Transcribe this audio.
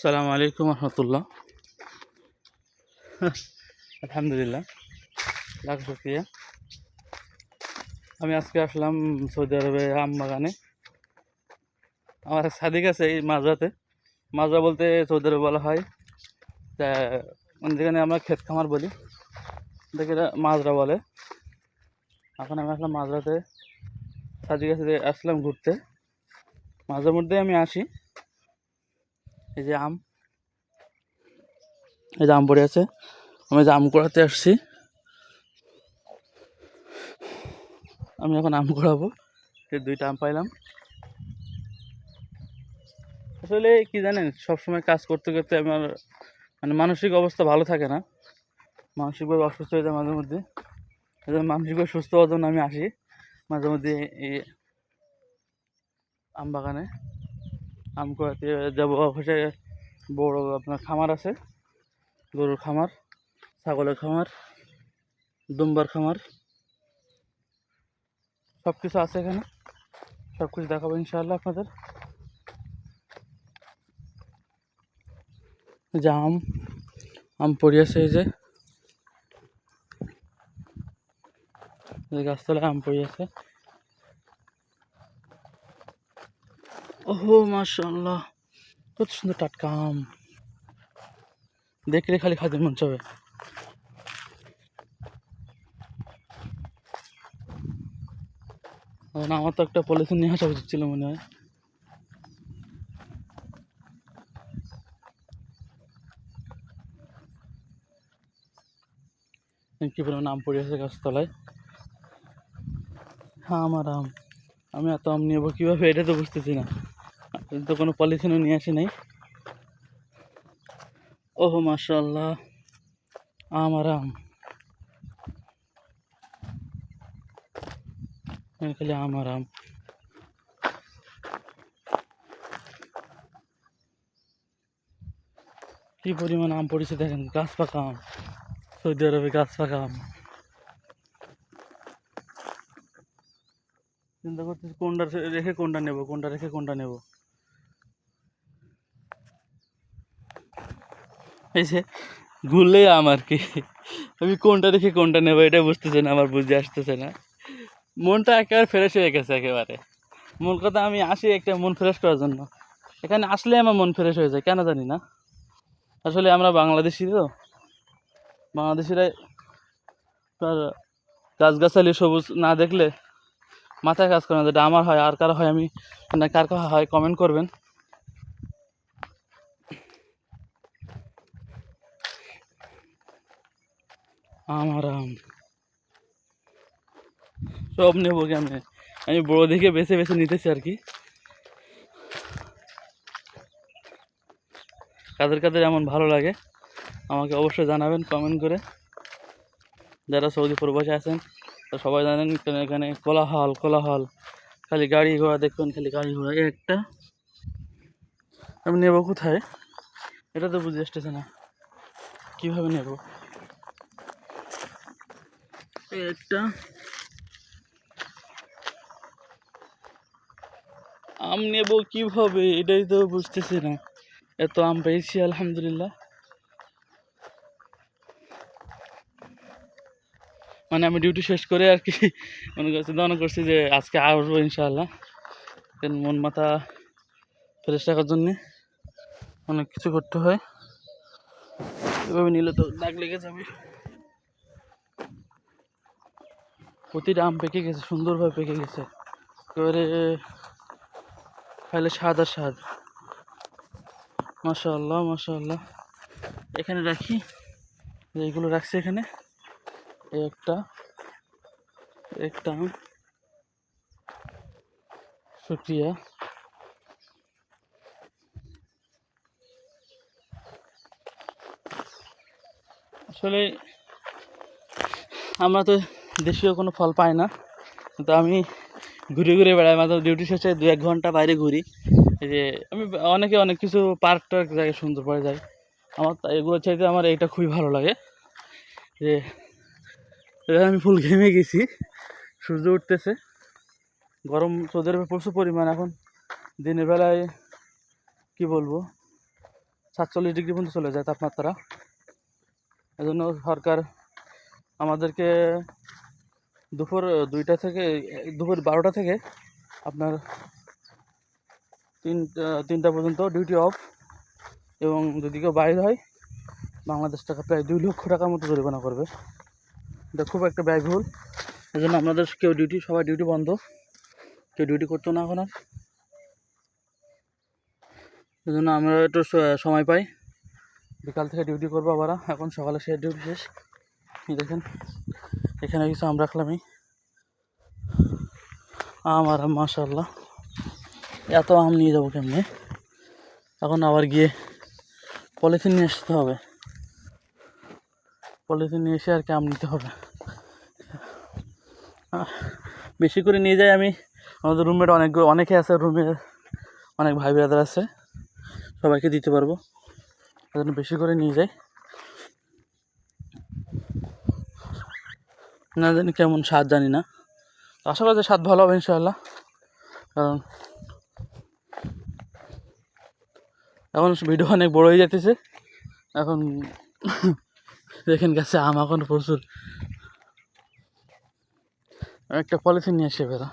সালাম আলাইকুম রহমতুল্লাহ। আলহামদুলিল্লাহ। লাখ শুক্রিয়া। আমি আজকে আসলাম সৌদি আরবে আম বাগানে আমার এক সাদিক আছে এই মাজরাতে মাজরা বলতে সৌদি আরবে বলা হয়। তা মানে যেখানে আমরা ক্ষেত খামার বলি দেখে মাজরা বলে। এখন আমি আসলাম মাজরাতে সাদিক আছে আসলাম ঘুরতে। মাঝে মধ্যে আমি আসি। এই যে আম। এই যে আম পড়ে আছে। আমি যে আম কুড়াতে আসছি। আমি এখন আম এই দুইটা আম পাইলাম। আসলে কি জানেন, সবসময় কাজ করতে করতে আমার মানে মানসিক অবস্থা ভালো থাকে না। মানসিকভাবে অসুস্থ হয়ে যায় মাঝে মধ্যে। মানসিকভাবে সুস্থ হওয়ার জন্য আমি আসি। মাঝে মধ্যে এই আম বাগানে। আম কুড়াতে যাব অফিসে। বড় আপনার খামার আছে। গরুর খামার, ছাগলের খামার, দুম্বার খামার। সব কিছু আছে এখানে। সব কিছু দেখাবো ইনশাআল্লাহ আপনাদের। যে আম আম পড়ে আছে এই যে। গাছতলায় আম পড়ে আছে। ওহো মাশাল্লাহ কত সুন্দর টাটকা আম। দেখলে খালি খাদের মন চাবে। আমার তো একটা পলিথিন নিয়ে আসা উচিত ছিল মনে হয়। কি পরিমাণ আম পড়ে আছে গাছতলায়। হ্যাঁ আমার আম। আমি এত আম নেব কীভাবে এটা তো বুঝতেছি না? আমি তো কোনো পলিথিনও নিয়ে আসি নাই। ওহো মাশাল্লাহ আমার আম। এখানে খালি আমার আম। কি পরিমাণ আম পড়েছে দেখেন, গাছ পাকা আম। সৌদি আরবে গাছ পাকা আম। চিন্তা করতেছি কোনটা রেখে কোনটা নেব, কোনটা রেখে কোনটা নেব। এই যে ঘুরলে আমার কি। আমি কোনটা রেখে কোনটা নেব এটা বুঝতেছে না, আমার বুঝে আসতেছে না। মনটা একেবারে ফ্রেশ হয়ে গেছে একেবারে। মূল কথা আমি আসি একটা মন ফ্রেশ করার জন্য। এখানে আসলে আমার মন ফ্রেশ হয়ে যায়, কেন জানি না। আসলে আমরা বাংলাদেশি তো। বাংলাদেশিরা তার গাছগাছালি সবুজ না দেখলে মাথায় কাজ করে না। যেটা আমার হয়, আর কারও হয় আমি না কার কার হয় কমেন্ট করবেন। আমার আম। সব নেব কেমনে? আমি বড় দেখে বেছে বেছে নিতেছি আর কি। কাদের কাদের এমন ভালো লাগে, আমাকে অবশ্যই জানাবেন কমেন্ট করে। যারা সৌদি প্রবাসে আছেন তো সবাই জানেন এখানে কোলাহল কোলাহল। খালি গাড়ি ঘোড়া দেখবেন, খালি গাড়ি ঘোড়া। একটা। আমি নেব কোথায়? এটা তো বুঝে আসতেছে না। কীভাবে নেব? একটা আম নেব কীভাবে? এটাই তো বুঝতেছি না। এত আম পেয়েছি, আলহামদুলিল্লাহ। মানে আমি ডিউটি শেষ করে আর কি মনে করছি মনে করছি যে আজকে আসব ইনশাআল্লাহ। মন মাথা ফ্রেশ রাখার জন্যে অনেক কিছু করতে হয়। এভাবে নিলে তো দাগ লেগে যাবে। প্রতিটা আম পেকে গেছে, সুন্দরভাবে পেকে গেছে। এবারে খাইলে স্বাদ আর স্বাদ। মাশাআল্লাহ মাশাআল্লাহ। এখানে রাখি এইগুলো রাখছি এখানে। একটা একটা আম। শুক্রিয়া। আসলে আমরা তো দেশীয় কোনো ফল পায় না। তো আমি ঘুরে ঘুরে বেড়াই, মাঝে ডিউটি শেষে দু এক ঘণ্টা বাইরে ঘুরি। এই যে আমি অনেকে অনেক কিছু পার্ক টার্ক জায়গায় সুন্দর পড়ে যায় আমার এগুলো চাইতে আমার এইটা খুবই ভালো লাগে। যে আমি ফুল ঘেমে গেছি, সূর্য উঠতেছে। গরম আরবে প্রচুর পরিমাণ, এখন দিনের বেলায় কি বলব? সাতচল্লিশ ডিগ্রি পর্যন্ত চলে যায় তাপমাত্রা। এজন্য সরকার আমাদেরকে দুপুর দুইটা থেকে দুপুর বারোটা থেকে আপনার তিনটা তিনটা পর্যন্ত ডিউটি অফ এবং যদি কেউ বাইরে হয়, বাংলাদেশ টাকা প্রায় দুই লক্ষ টাকার মতো জরিমানা করবে। এটা খুব একটা ব্যয়বহুল। এই জন্য আপনাদের কেউ ডিউটি সবাই ডিউটি বন্ধ। কেউ ডিউটি করতো না এখন আর। এই জন্য আমরা একটু স- সময় পাই। বিকাল থেকে ডিউটি করব আবার এখন সকালে শেষ ডিউটি শেষ। দেখেন। এখানে কিছু আম রাখলামই আম আর মাশাল্লাহ এত আম নিয়ে যাব কেমনে? এখন আবার গিয়ে পলিথিন নিয়ে আসতে হবে। পলিথিন নিয়ে এসে আর কি আম নিতে হবে। বেশি করে নিয়ে যাই আমি। আমাদের রুমমেট অনেক অনেকে আছে রুমে। অনেক ভাই ব্রাদার আছে। সবাইকে দিতে পারব। এই জন্য বেশি করে নিয়ে যাই। না জানি কেমন স্বাদ জানি না। আশা করি যে স্বাদ ভালো হবে ইনশাআল্লাহ। কারণ এখন ভিডিও অনেক বড় হয়ে যেতেছে এখন দেখেন গেছে আম এখন প্রচুর। একটা পলিথিন নিয়ে এসে বেরা